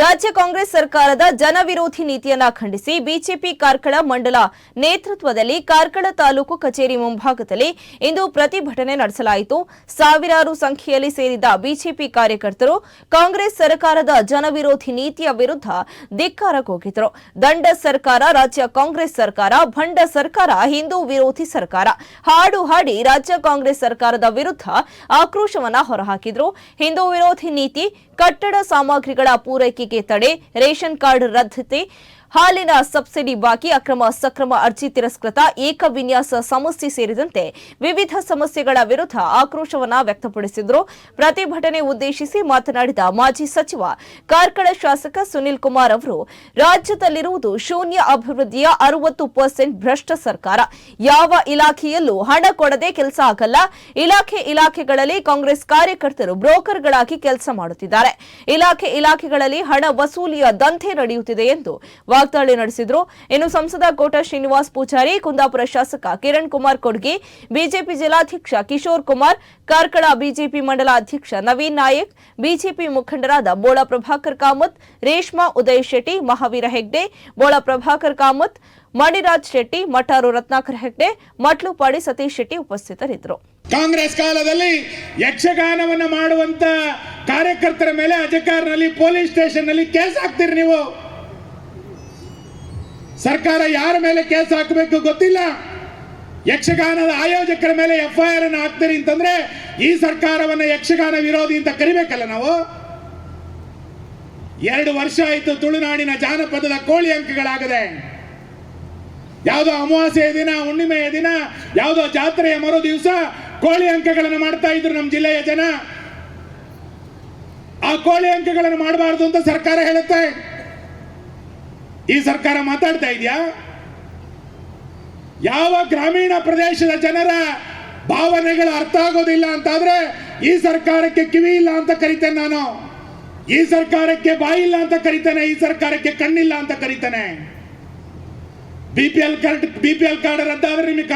ರಾಜ್ಯ ಕಾಂಗ್ರೆಸ್ ಸರ್ಕಾರದ ಜನವಿರೋಧಿ ನೀತಿಯನ್ನ ಖಂಡಿಸಿ ಬಿಜೆಪಿ ಕಾರ್ಕಳ ಮಂಡಲ ನೇತೃತ್ವದಲ್ಲಿ ಕಾರ್ಕಳ ತಾಲೂಕು ಕಚೇರಿ ಮುಂಭಾಗದಲ್ಲಿ ಇಂದು ಪ್ರತಿಭಟನೆ ನಡೆಸಲಾಯಿತು. ಸಾವಿರಾರು ಸಂಖ್ಯೆಯಲ್ಲಿ ಸೇರಿದ ಬಿಜೆಪಿ ಕಾರ್ಯಕರ್ತರು ಕಾಂಗ್ರೆಸ್ ಸರ್ಕಾರದ ಜನವಿರೋಧಿ ನೀತಿಯ ವಿರುದ್ಧ ಧಿಕ್ಕಾರ ಕೂಗಿದರು. ದಂಡ ಸರ್ಕಾರ, ರಾಜ್ಯ ಕಾಂಗ್ರೆಸ್ ಸರ್ಕಾರ, ಭಂಡ ಸರ್ಕಾರ, ಹಿಂದೂ ವಿರೋಧಿ ಸರ್ಕಾರ ಹಾಡು ಹಾಡಿ ರಾಜ್ಯ ಕಾಂಗ್ರೆಸ್ ಸರ್ಕಾರದ ವಿರುದ್ಧ ಆಕ್ರೋಶವನ್ನ ಹೊರಹಾಕಿದ್ರು. ಹಿಂದೂ ವಿರೋಧಿ ನೀತಿ ಕಟ್ಟಡ ಸಾಮಗ್ರಿಗಳ ಪೂರೈಕೆಗೆ ತಡೆ, ರೇಷನ್ ಕಾರ್ಡ್ ರದ್ದತೆ, ಹಾಲಿನ ಸಬ್ಸಿಡಿ ಬಾಕಿ, ಅಕ್ರಮ ಸಕ್ರಮ ಅರ್ಜಿ ತಿರಸ್ಕೃತ ಏಕ ವಿನ್ಯಾಸ ಸಮಸ್ಯೆ ಸೇರಿದಂತೆ ವಿವಿಧ ಸಮಸ್ಯೆಗಳ ವಿರುದ್ಧ ಆಕ್ರೋಶವನ್ನ ವ್ಯಕ್ತಪಡಿಸಿದ್ರು. ಪ್ರತಿಭಟನೆ ಉದ್ದೇಶಿಸಿ ಮಾತನಾಡಿದ ಮಾಜಿ ಸಚಿವ, ಕಾರ್ಕಳ ಶಾಸಕ ಸುನಿಲ್ ಕುಮಾರ್ ಅವರು, ರಾಜ್ಯದಲ್ಲಿರುವುದು ಶೂನ್ಯ ಅಭಿವೃದ್ಧಿಯ ಅರವತ್ತು ಪರ್ಸೆಂಟ್ ಭ್ರಷ್ಟ ಸರ್ಕಾರ. ಯಾವ ಇಲಾಖೆಯಲ್ಲೂ ಹಣ ಕೊಡದೆ ಕೆಲಸ ಆಗಲ್ಲ. ಇಲಾಖೆ ಇಲಾಖೆಗಳಲ್ಲಿ ಕಾಂಗ್ರೆಸ್ ಕಾರ್ಯಕರ್ತರು ಬ್ರೋಕರ್ಗಳಾಗಿ ಕೆಲಸ ಮಾಡುತ್ತಿದ್ದಾರೆ. ಇಲಾಖೆ ಇಲಾಖೆಗಳಲ್ಲಿ ಹಣ ವಸೂಲಿಯ ದಂಧೆ ನಡೆಯುತ್ತಿದೆ ಎಂದು ವಾಗ್ದಾಳಿ ನಡೆಸಿದ್ರು. ಇನ್ನು ಸಂಸದ ಕೋಟ ಶ್ರೀನಿವಾಸ್ ಪೂಜಾರಿ, ಕುಂದಾಪುರ ಶಾಸಕ ಕಿರಣ್ ಕುಮಾರ್ ಕೊಡ್ಗಿ, ಬಿಜೆಪಿ ಜಿಲ್ಲಾಧ್ಯಕ್ಷ ಕಿಶೋರ್ ಕುಮಾರ್, ಕಾರ್ಕಳ ಬಿಜೆಪಿ ಮಂಡಲ ಅಧ್ಯಕ್ಷ ನವೀನ್ ನಾಯಕ್, ಬಿಜೆಪಿ ಮುಖಂಡರಾದ ಬೋಳ ಪ್ರಭಾಕರ್ ಕಾಮತ್, ರೇಷ್ಮಾ ಉದಯ್ ಶೆಟ್ಟಿ, ಮಹಾವೀರ ಹೆಗ್ಡೆ ಬೋಳ ಪ್ರಭಾಕರ್ ಕಾಮತ್, ಮಣಿರಾಜ್ ಶೆಟ್ಟಿ, ಮಠಾರು ರತ್ನಾಕರ್ ಹೆಗ್ಡೆ, ಮಟ್ಲುಪಾಡಿ ಸತೀಶ್ ಶೆಟ್ಟಿ ಉಪಸ್ಥಿತರಿದ್ದರು. ಕಾಂಗ್ರೆಸ್ ಕಾಲದಲ್ಲಿ ಯಕ್ಷಗಾನವನ್ನು ಮಾಡುವಂತ ಕಾರ್ಯಕರ್ತರ ಮೇಲೆ ಅಜಕಾರ್ನಲ್ಲಿ ಪೊಲೀಸ್ ಸ್ಟೇಷನ್ನಲ್ಲಿ ಕೇಸ್ ಹಾಕ್ತೀರಿ ನೀವು. ಸರ್ಕಾರ ಯಾರ ಮೇಲೆ ಕೇಸ್ ಹಾಕಬೇಕು ಗೊತ್ತಿಲ್ಲ. ಯಕ್ಷಗಾನದ ಆಯೋಜಕರ ಮೇಲೆ ಎಫ್ಐಆರ್ ಅನ್ನು ಹಾಕ್ತೀರಿ ಅಂತಂದ್ರೆ ಈ ಸರ್ಕಾರವನ್ನ ಯಕ್ಷಗಾನ ವಿರೋಧಿ ಅಂತ ಕರಿಬೇಕಲ್ಲ ನಾವು. ಎರಡು ವರ್ಷ ಆಯಿತು ತುಳುನಾಡಿನ ಜಾನಪದದ ಕೋಳಿ ಅಂಕಗಳಾಗದೆ. ಯಾವುದೋ ಅಮಾವಾಸ್ಯೆಯ ದಿನ, ಹುಣ್ಣಿಮೆಯ ದಿನ, ಯಾವುದೋ ಜಾತ್ರೆಯ ಮರು ದಿವಸ ಕೋಳಿ ಅಂಕಗಳನ್ನು ಮಾಡ್ತಾ ಇದ್ರು ನಮ್ಮ ಜಿಲ್ಲೆಯ ಜನ. ಆ ಕೋಳಿ ಅಂಕಗಳನ್ನು ಮಾಡಬಾರದು ಅಂತ ಸರ್ಕಾರ ಹೇಳುತ್ತೆ. ಈ ಸರ್ಕಾರ ಮಾತಾಡ್ತಾ ಇದೆಯಾ? ಯಾವ ಗ್ರಾಮೀಣ ಪ್ರದೇಶದ ಜನರ ಭಾವನೆಗಳು ಅರ್ಥ ಆಗೋದಿಲ್ಲ ಅಂತಾದ್ರೆ ಈ ಸರ್ಕಾರಕ್ಕೆ ಕಿವಿ ಇಲ್ಲ ಅಂತ ಕರಿತೇನೆ ನಾನು. ಈ ಸರ್ಕಾರಕ್ಕೆ ಬಾಯಿ ಇಲ್ಲ ಅಂತ ಕರಿತೇನೆ, ಈ ಸರ್ಕಾರಕ್ಕೆ ಕಣ್ಣಿಲ್ಲ ಅಂತ ಕರಿತೇನೆ. B P L card, B card ರದ್ದಾದ್ರೆ ನಿಮಗೆ